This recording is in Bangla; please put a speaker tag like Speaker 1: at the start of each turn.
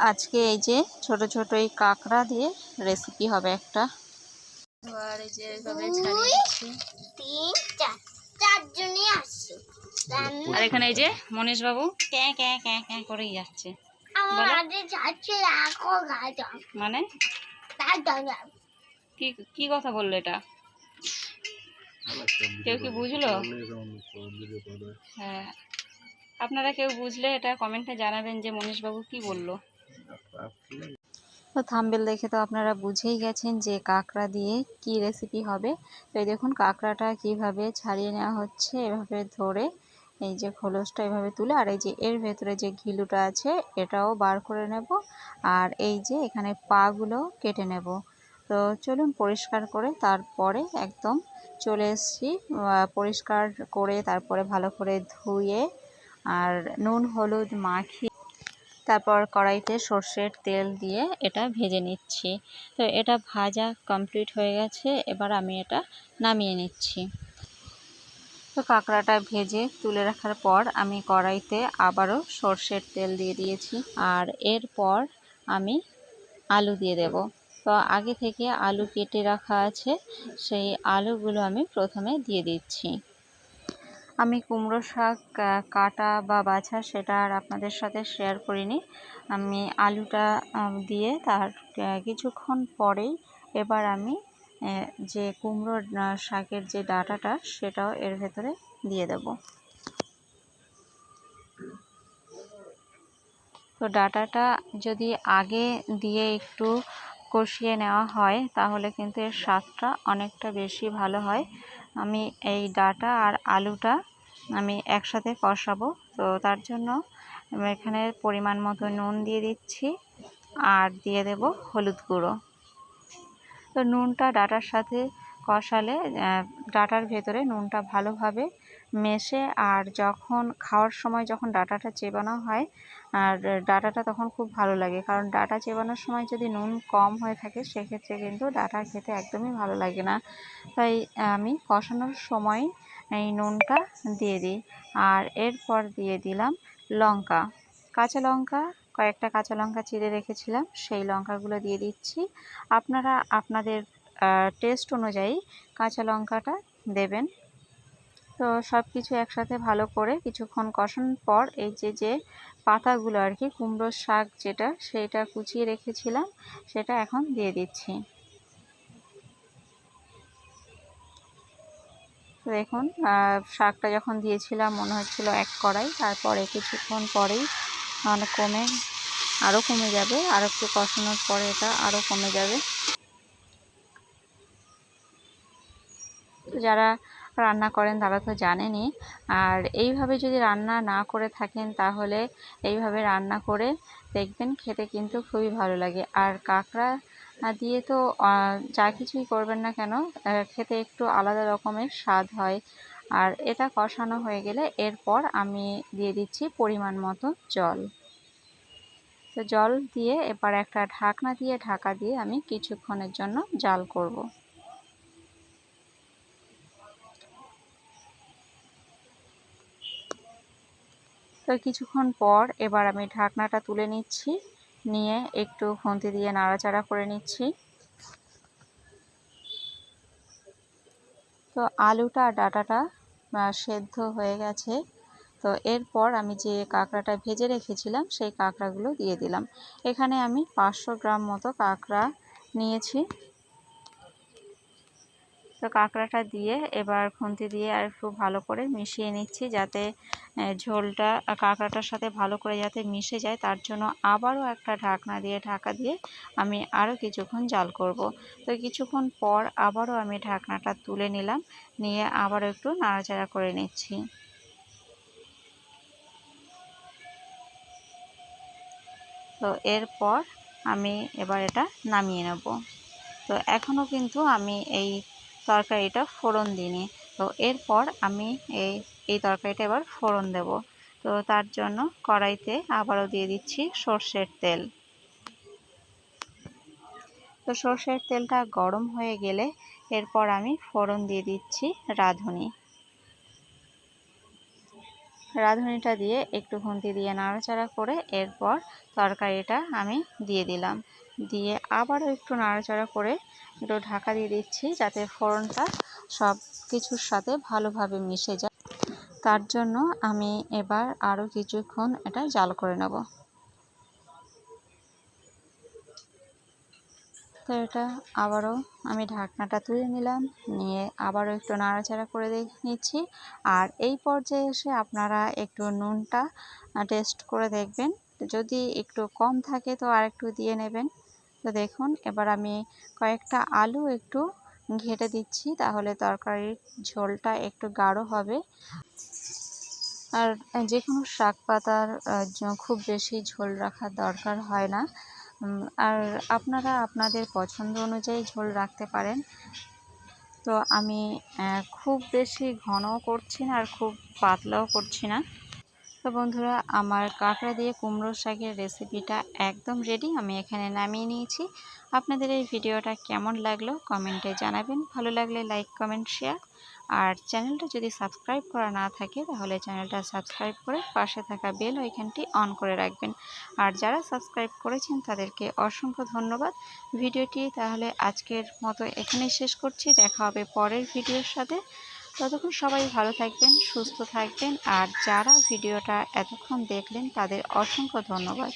Speaker 1: আজকে এই যে ছোট ছোট এই কাঁকড়া দিয়ে রেসিপি হবে একটা। আর এই যে এইভাবে
Speaker 2: তিন চার। চারজনই আসছে।
Speaker 1: আর এখানে এই যে মনীষ বাবু ক্যাঁ ক্যাঁ ক্যাঁ ক্যাঁ করেই যাচ্ছে। মানে? কি কি কথা বলল এটা? কেউ কি বুঝলো? হ্যাঁ। আপনারা কেউ বুঝলে এটা কমেন্টে জানাবেন যে মনীষ বাবু কি বলল। তো থাম্বেল দেখে তো আপনারা বুঝেই গেছেন যে কাঁকড়া দিয়ে কি রেসিপি হবে। তো এই দেখুন কাঁকড়াটা কীভাবে ছাড়িয়ে নেওয়া হচ্ছে, এভাবে ধরে এই যে খোলসটা এভাবে তুলে, আর এই যে এর ভেতরে যে ঘিলুটা আছে এটাও বার করে নেব, আর এই যে এখানে পাগুলো কেটে নেব। তো চলুন পরিষ্কার করে তারপরে একদম চলে এসেছি পরিষ্কার করে তারপরে ভালো করে ধুয়ে, আর নুন, হলুদ মাখিয়ে তারপর কড়াইতে সর্ষের তেল দিয়ে এটা ভেজে নিচ্ছি। তো এটা ভাজা কমপ্লিট হয়ে গেছে, এবার আমি এটা নামিয়ে নিচ্ছি। তো কাঁকড়াটা ভেজে তুলে রাখার পর আমি কড়াইতে আবারও সর্ষের তেল দিয়ে দিয়েছি আর এরপর আমি আলু দিয়ে দেব। তো আগে থেকে আলু কেটে রাখা আছে, সেই আলুগুলো আমি প্রথমে দিয়ে দিচ্ছি। আমি কুমড়ো শাক কাটা বা বাছা সেটা আর আপনাদের সাথে শেয়ার করিনি। আমি আলুটা দিয়ে তার কিছুক্ষণ পরেই এবার আমি যে কুমড়োর শাকের যে ডাটাটা সেটাও এর ভেতরে দিয়ে দেব। তো ডাটাটা যদি আগে দিয়ে একটু কষিয়ে নেওয়া হয়, তাহলে কিন্তু এর স্বাদটা অনেকটা বেশি ভালো হয়। আমি এই ডাটা আর আলুটা আমি একসাথে কষাবো। তো তার জন্য আমি এখানে পরিমাণ মতো নুন দিয়ে দিচ্ছি আর দিয়ে দেব হলুদ গুঁড়ো। তো নুনটা ডাটার সাথে কষালে ডাটার ভেতরে নুনটা ভালোভাবে মেশে আর যখন খাওয়ার সময় যখন ডাটাটা চেবানো হয়, আর ডাটাটা তখন খুব ভালো লাগে। কারণ ডাটা চেবানোর সময় যদি নুন কম হয়ে থাকে, সেক্ষেত্রে কিন্তু ডাটা খেতে একদমই ভালো লাগে না। তাই আমি কষানোর সময় এই নুনটা দিয়ে দিই। আর এরপর দিয়ে দিলাম লঙ্কা। কাঁচা লঙ্কা, কয়েকটা কাঁচা লঙ্কা চিড়ে রেখেছিলাম, সেই লঙ্কাগুলো দিয়ে দিচ্ছি। আপনারা আপনাদের টেস্ট অনুযায়ী কাঁচা লঙ্কাটা দেবেন। তো সব কিছু একসাথে ভালো করে কিছুক্ষণ কষানোর পর এই যে যে পাতাগুলো আর কি, কুমড়োর শাক যেটা, সেটা কুচিয়ে রেখেছিলাম, সেটা এখন দিয়ে দিচ্ছি। দেখুন শাকটা যখন দিয়েছিলাম, মনে হচ্ছিল এক কড়াই, তারপরে কিছুক্ষণ পরেই মানে কমে আরও কমে যাবে, আর একটু কষানোর পরে এটা আরও কমে যাবে। যারা রান্না করেন তারা তো জানেনই। আর এইভাবে যদি রান্না না করে থাকেন তাহলে এইভাবে রান্না করে দেখবেন খেতে কিন্তু খুবই ভালো লাগে। আর কাঁকড়া দিয়ে তো যা কিছুই করবেন না কেন খেতে একটু আলাদা রকমের স্বাদ হয়। আর এটা কষানো হয়ে গেলে এরপর আমি দিয়ে দিচ্ছি পরিমাণ মতো জল। তো জল দিয়ে এবার একটা ঢাকনা দিয়ে, ঢাকা দিয়ে আমি কিছুক্ষণের জন্য জাল করব। তো কিছুক্ষণ পর এবার আমি ঢাকনাটা তুলে নিচ্ছি, নিয়ে একটু খুন্তি দিয়ে নাড়াচাড়া করে নিচ্ছি। তো আলুটা, ডাটাটা সেদ্ধ হয়ে গেছে। তো এরপর আমি যে কাঁকড়াটা ভেজে রেখেছিলাম, সেই কাঁকড়াগুলো দিয়ে দিলাম। এখানে আমি পাঁচশো গ্রাম মতো কাঁকড়া নিয়েছি। তো কাঁকড়াটা দিয়ে এবার খুন্তি দিয়ে আর একটু ভালো করে মিশিয়ে নিচ্ছি যাতে ঝোলটা, কাঁকড়াটার সাথে ভালো করে যাতে মিশে যায়, তার জন্য আবারও একটা ঢাকনা দিয়ে, ঢাকা দিয়ে আমি আরও কিছুক্ষণ জাল করব। তো কিছুক্ষণ পর আবারও আমি ঢাকনাটা তুলে নিলাম, নিয়ে আবারও একটু নাড়াচাড়া করে নিচ্ছি। তো এরপর আমি এবার এটা নামিয়ে নেব। তো এখনও কিন্তু আমি এই তরকারিটা ফোড়ন দিইনি তো এরপর আমি এই এই তরকারিটা এবার ফোড়ন দেব। তো তার জন্য কড়াইতে আবারও দিয়ে দিচ্ছি সর্ষের তেল। তো সর্ষের তেলটা গরম হয়ে গেলে এরপর আমি ফোড়ন দিয়ে দিচ্ছি রাঁধুনি। রাঁধুনিটা দিয়ে একটু খুন্তি দিয়ে নাড়াচাড়া করে এরপর তরকারিটা আমি দিয়ে দিলাম। দিয়ে আবারও একটু নাড়াচাড়া করে একটু ঢাকা দিয়ে দিচ্ছি যাতে ফোড়নটা সব কিছুর সাথে ভালোভাবে মিশে যায়। তার জন্য আমি এবার আরও কিছুক্ষণ এটা জাল করে নেব। তো এটা আবারও আমি ঢাকনাটা তুলে নিলাম, নিয়ে আবারও একটু নাড়াচাড়া করে নিচ্ছি। আর এই পর্যায়ে এসে আপনারা একটু নুনটা টেস্ট করে দেখবেন। যদি একটু কম থাকে তো আর একটু দিয়ে নেবেন। তো দেখুন, এবার আমি কয়েকটা আলু একটু ঘেটে দিচ্ছি, তাহলে তরকারির ঝোলটা একটু গাঢ় হবে। আর যে কোনো শাক পাতার খুব বেশি ঝোল রাখার দরকার হয় না। আর আপনারা আপনাদের পছন্দ অনুযায়ী ঝোল রাখতে পারেন। তো আমি খুব বেশি ঘনও করছি না আর খুব পাতলাও করছি না। তো বন্ধুরা, আমার কাঁকড়া দিয়ে কুমড়ো শাকের রেসিপিটা একদম রেডি আমি এখানে নামিয়ে নিয়েছি। আপনাদের এই ভিডিওটা কেমন লাগল কমেন্টে জানাবেন। ভালো লাগলে লাইক কমেন্ট শেয়ার আর চ্যানেলটা যদি সাবস্ক্রাইব করা না থাকে, তাহলে চ্যানেলটা সাবস্ক্রাইব করে পাশে থাকা বেল আইকনটি অন করে রাখবেন। আর যারা সাবস্ক্রাইব করেছেন, তাদেরকে অসংখ্য ধন্যবাদ। ভিডিওটি তাহলে আজকের মতো এখানেই শেষ করছি। দেখা হবে পরের ভিডিওর সাথে। ততক্ষণ সবাই ভালো থাকবেন সুস্থ থাকবেন আর যারা ভিডিওটা এতক্ষণ দেখলেন তাদের অসংখ্য ধন্যবাদ।